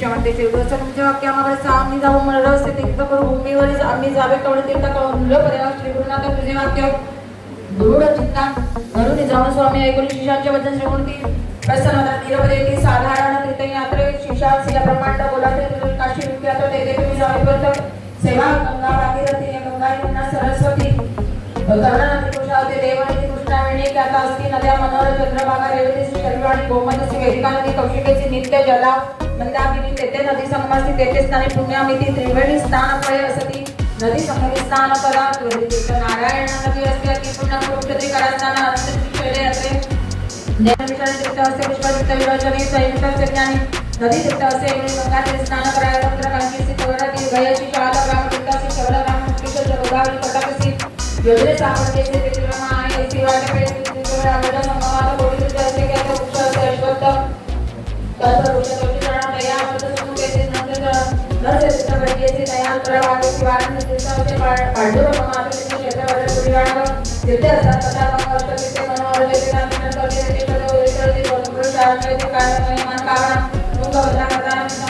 शिष्य म्हणते शिवदोष तुमच्या वाक्यामागे आम्ही जाऊ मला असते तिथं करू भूमीवर आम्ही जावे कवडे तीर्थ कळून पर्याय श्री गुरुनाथ तुझे वाक्य दृढ चिंता घरून जाऊन स्वामी ऐकून शिष्याचे वचन श्रीमूर्ती प्रसन्न निरपदेती साधारण तीर्थयात्रे शिष्या शिला ब्रह्मांड बोलाते काशी विख्यात तेथे तुम्ही जावेपर्यंत सेवा गंगा भागीरथी गंगा यमुना सरस्वती कर्णनदी कुशावते देवनदी कृष्णावेणी ख्याता असती नद्या मनोहर चंद्रभागा रेवती श्री शर्वाणी गोमती वेदिका नदी कौशिकेची नित्य जला मंदाकिनी तेथे नदी संगमासी तेथे स्नानी पुण्यामिती त्रिवेणी स्नान फळे नदी संगमी स्नान करा नारायण नदी असते ती पुन्हा कुरुक्षेत्री करा स्नान अनंत शैले असते देवविषय तीर्थ असे पुष्पतीर्थ विरोचने संयुक्त ज्ञानी नदी तीर्थ असे गंगा स्नान करायला तंत्र कांची कवराती गयाची शाल ग्राम तीर्थाची शबल ग्राम मुख्य योजने सापडते ते तिरुमा आहे वाटे पेट तिरुवर आवडा संगमात कोटी तीर्थ असे की आता वृक्ष असे अश्वत्थ तत्व नंतर नरसे तीर्थ घडीचे तया अंतर वागेची वारण तीर्थ असे पांडुर मात्र तीर्थ क्षेत्रवर पुरी वाढव तीर्थ असतात तथा मग अष्ट तीर्थ मनोहर वेदिका नंतर करते ते पद वेदिका ते पद शाळा ते कारण मान कावणा मुख वजा करता समस्ताने अपुनी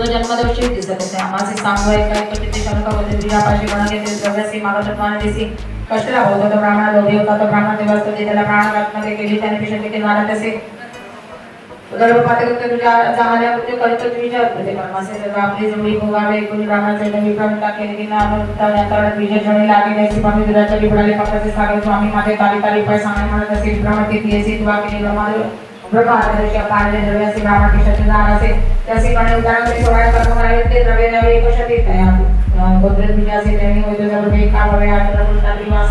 तुझे पूर्वजन्मदोषी दिसत होते आमाचे सांगय काय तो तिथे शंक होते प्रियापाशी गण घेते मागतत्वाने दिसी कष्टला होता तो ब्राह्मण लोभी होता तो ब्राह्मण देवास त्याला प्राणाघातमध्ये केली त्याने पिशा तिथे मारत असे गर्भपात करते तुझ्या जामाल्या मृत्यू होते कर्मासे जर आपली जवळी भोगावे कोणी ब्राह्मणाचे नवी प्रवृत्ता केली की नामवृत्ता विजय जणी लागे त्याची स्वामी दुधाच्या लिबडाले पकडाचे सागर, स्वामी माझे ताली ताली पाय सांगणे म्हणत असे, ब्राह्मण किती येसी तुला केली ब्रह्मादेव ब्रह्मादेवच्या पाळले द्रव्याचे ब्राह्मण किशाचे त्याचे कणे उदाहरण सोळा कर्म करावे ते द्रव्य नवे एकशती तया गोद्रेज विजासे त्यांनी होते जर एक आठवडा पुरता निवास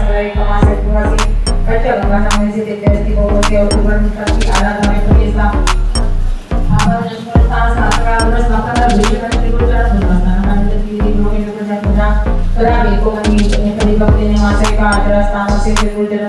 पुरासी कच्च गंगा ते त्याची भोवती अवतुबळ मुठाची आला धावे आपण जन्मस्थान सासरा उरस विषय ती गृहिणी पूजा पूजा करावी कोणी कधी भक्तीने मासे का आचरा स्थान असे त्रिगुण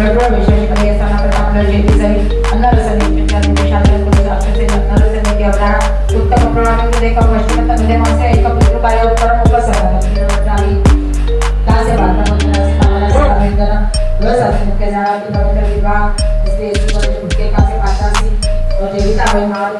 त्रिकोणी गडबड विशेष मध्ये असताना प्रथम मंडळ जेती जाईल अन्नरसनी विद्या निदेशालय कुणी अक्षसे अन्नरसनी की अवधारणा उत्तम प्रमाणामध्ये एका पश्चिममध्ये मासे एका पुत्र काय उत्तर मुख सरळ दासे भारतामध्ये असे कामाला सेवा वेदना रस असे मुख्य जाणार की पवित्र विवाह इसलिए इसी पर मुख्य कासे पातासी और जीविता होय महादेव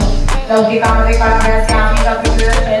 लौकिकामध्ये कळावयाचे आम्ही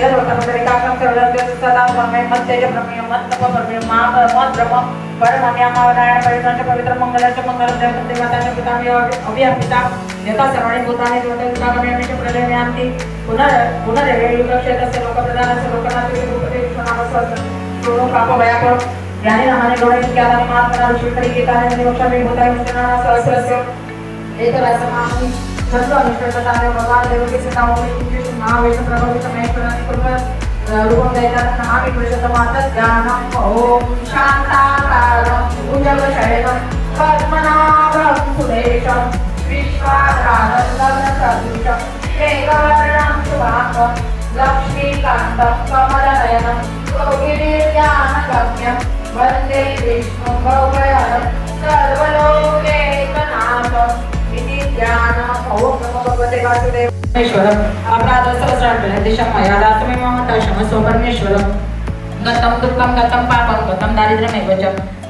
एशियन सर्वधर्म धर्म विभक्त ममता यद वटमंतरी काकम सर्वधर्म सदा ब्रह्मे मत तेज ब्रह्मे मत तप ब्रह्मे मा नारायण परित्रांच्या पवित्र मंगलाच्या मंगल देव अनुष्ठताने भगवान देवकी सीतामोहि महाविष्णु प्रभवित महेश्वरानि कुर्वन् रूपं दैतात् नमामि पुरुषोत्तमात् ज्ञानम् ॐ शान्ताकारं भुजगशयनं पद्मनाभं सुरेशं विश्वाधारं मेघवर्णं शुभाङ्गं लक्ष्मीकान्तं कमलनयनं योगिनिर्यानगम्यं वंदे विष्णुं भवभयहरं सर्वलोकैकनाथम् इति ध्यानम् ॐ नमो भगवते वासुदेवाय अपराधसहस्रार्पणे दिशं मया दातमे मम दशमसो परमेश्वरम् गतं दुःखं, गतं पापं, गतं दारिद्र्यमेव च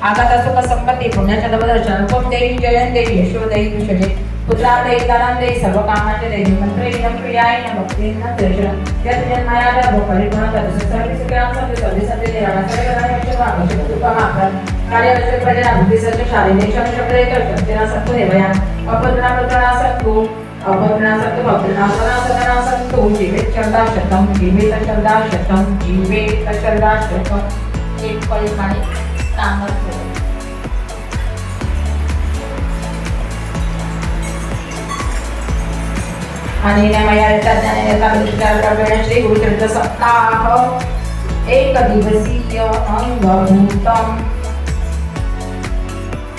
आगता सुखसम्पत्ति पुण्याच्या दर्शन त्वं देवी जयं, देवी यशो देवी कुशले पुत्रा देवी दानं देवी सर्वकामांचे देवी मंत्रे इदं प्रियाय न भक्ती न दर्शन। यत् जन्मया गर्भ परिपूर्ण तदस्य सर्वे सुखां सन्ति सर्वे सन्ति देवाना सर्वे गणानि यक्षवा अवश्यक तुकामात्रं कार्य अवश्य प्रजना शारीरिक शक्ति शक्ति एक तेरा सत्तु देवया अपद्रना पुत्रणा सत्तु अपद्रना सत्तु भक्तना सना सदना सत्तु जीवित शरदा शतम जीवित शरदा शतम जीवित शरदा शतम एक परिमाणे सांगत आणि मया ज्ञाने श्री गुरुचरित्र सप्ताह एक दिवसीय अंगभूतम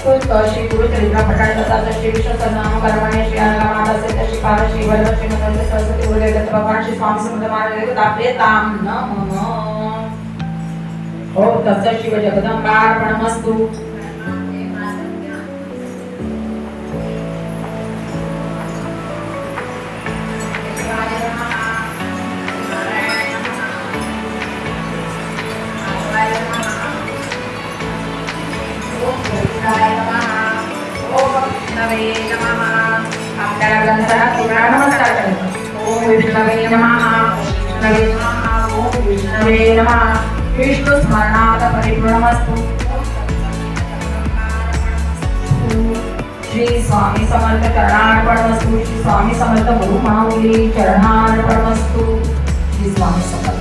श्री गुरु गुरुचरित्र पठाण प्रसाद श्री विष्णू सरनाम कर्मणे श्री अंगा माता से श्री पाद श्री वल्लभ श्री नंद सरस्वती गुरुदेव दत्त भगवान श्री स्वामी समर्थ महाराज तापले ताम. नमः. हो, ओम तस्य शिव जगदंबार्पणमस्तु या ग्रंथाला पूर्ण नमस्कार करतो ओम विष्णवे नमः। विष्णवे नमः। ओम विष्णवे नमः। विष्णू परिपूर्णमस्तु। श्री स्वामी समर्थ चरणार्पणमस्तु। श्री स्वामी समर्थ गुरुमाऊली चरणार्पणमस्तु। श्री स्वामी समर्थ।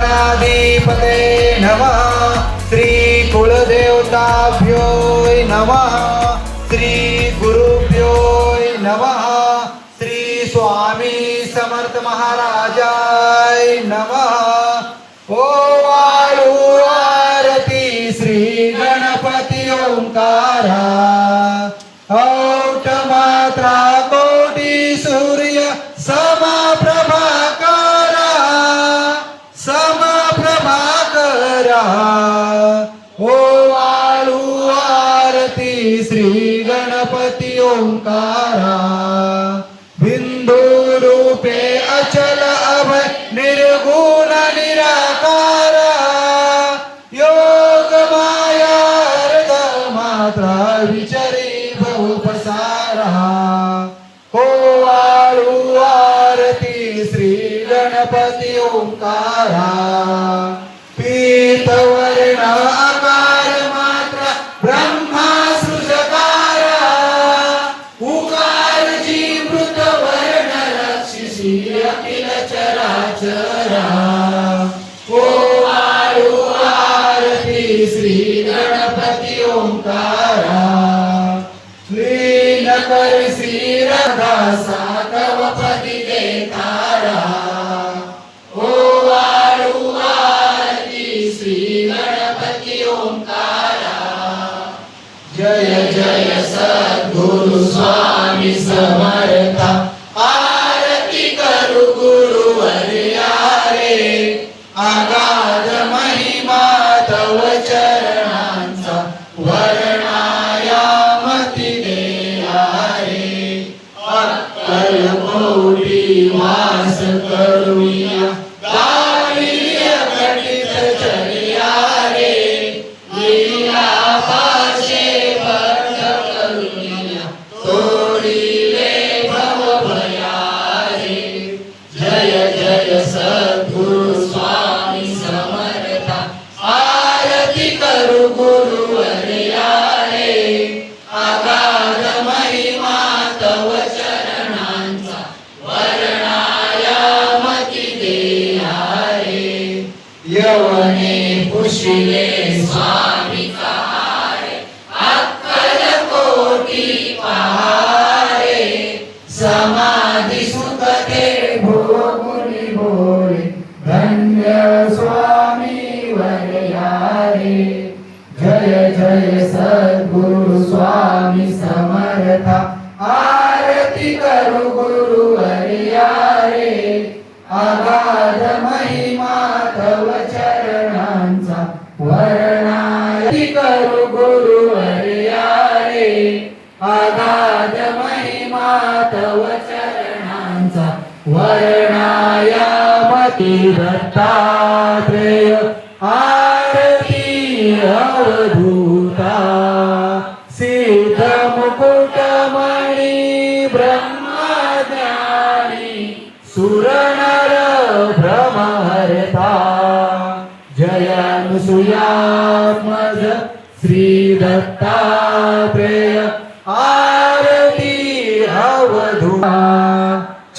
गणाधिपते नमः। श्री कुलदेवताभ्यो नमः श्रीगुरुभ्यो नमः श्री स्वामी समर्थ महाराजाय नमः। ओ आरती श्री गणपती ओंकारा। ओंकारा। बिंदू रूपे अचल अभय निर्गुण निराकारा। योग माया मात्रा, विचरी बहु पसारा हो आरती, श्री गणपती ओंकारा। करू गुरुवर्या रे आगाध महिमा तव चरणांचा वर्णायामती मती रे यवने पुशिले महिमा तव चरणांचा वर्णायती करू गुरु रे आगाध महिमा तव चरणांचा वर्णायामती दत्तात्रेय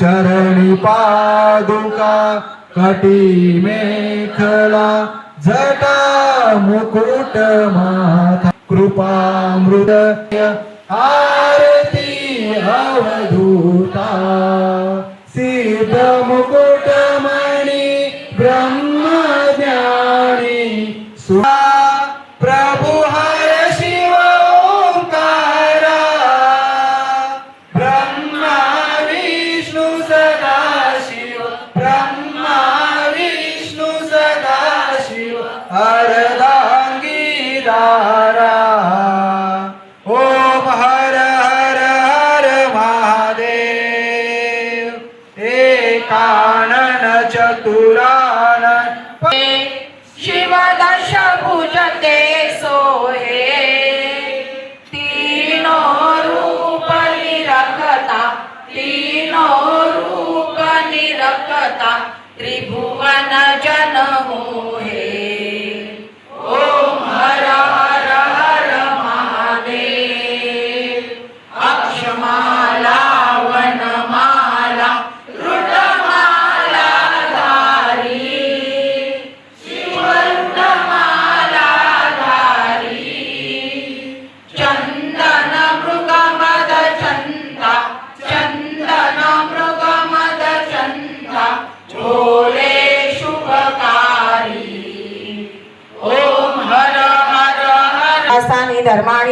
चरणी पादुका कटी मेखला, जटा मुकुट माथा। कृपा मृद आरती अवधूता। सिद्ध मुकुटमणि ब्रह्मज्ञानी सुरा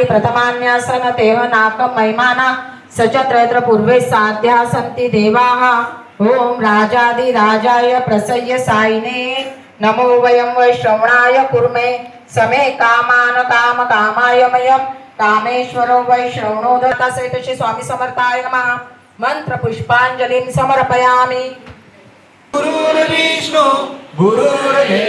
प्रथमान्यासन देव महिमाना। स त्रयत्र पूर्वे साध्या सन्ति ओम राजादि राजाय प्रसय्य साइने नमो वयम वै श्रवणाय कुर्मे। समे कामान काम कामाय मयं कामेश्वरो वै श्रवणोदता सहित श्री स्वामी समर्थाय नमः। मंत्र पुष्पांजलिं समर्पयामि गुरुर्विष्णु गुरुर्देव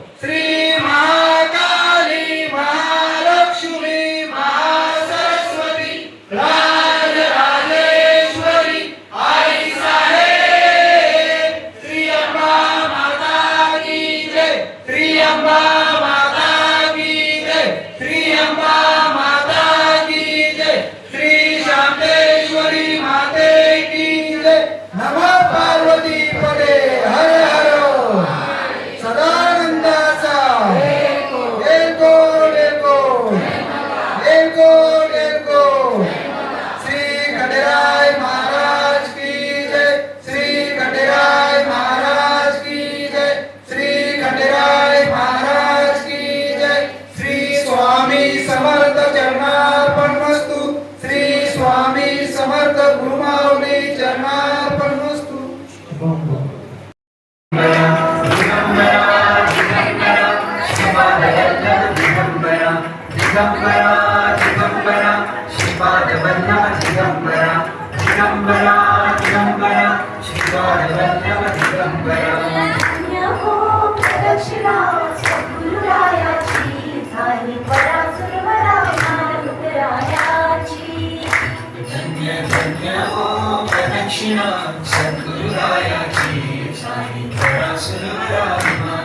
प्रदक्षिणा सद्गुराय की सानिध्या सुरामानुदराया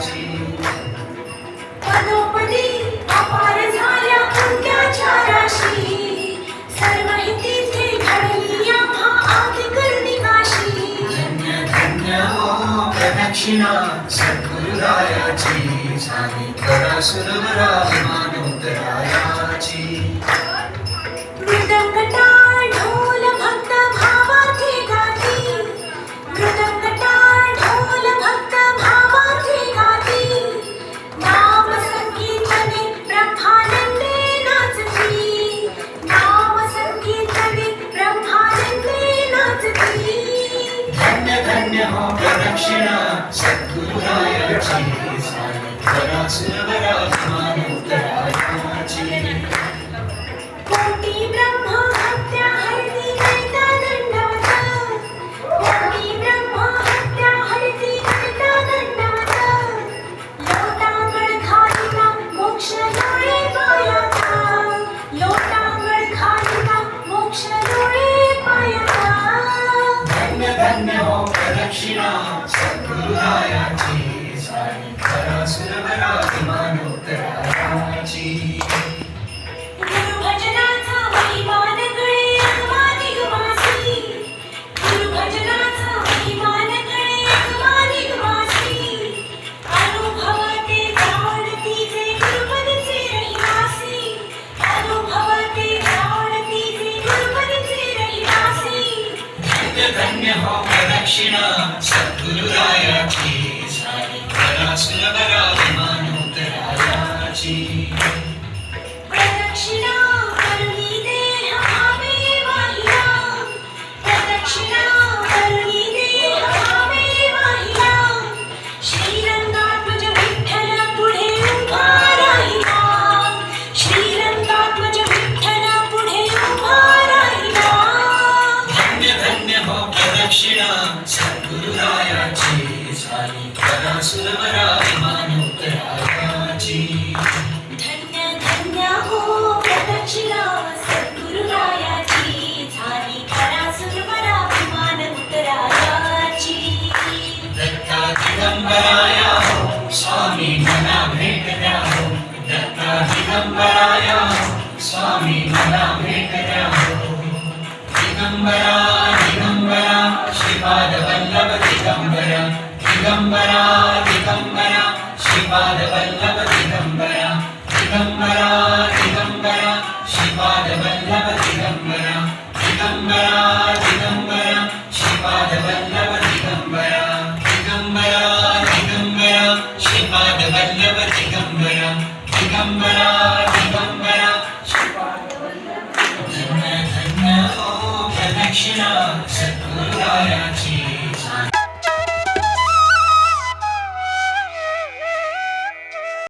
की पदोपदी, अपार झाल्या पुण्याच्या राशी सर्व हितीचे घडली आम्हा आदिकर निवाशी धन्य धन्य हो प्रदक्षिणा सद्गुरायाची सानिध्या सुरामानुदरायाची दिगंबरा दिगंबरा श्रीपाद दिगंबरा दिगंबरा दिगंबरा श्रीपाद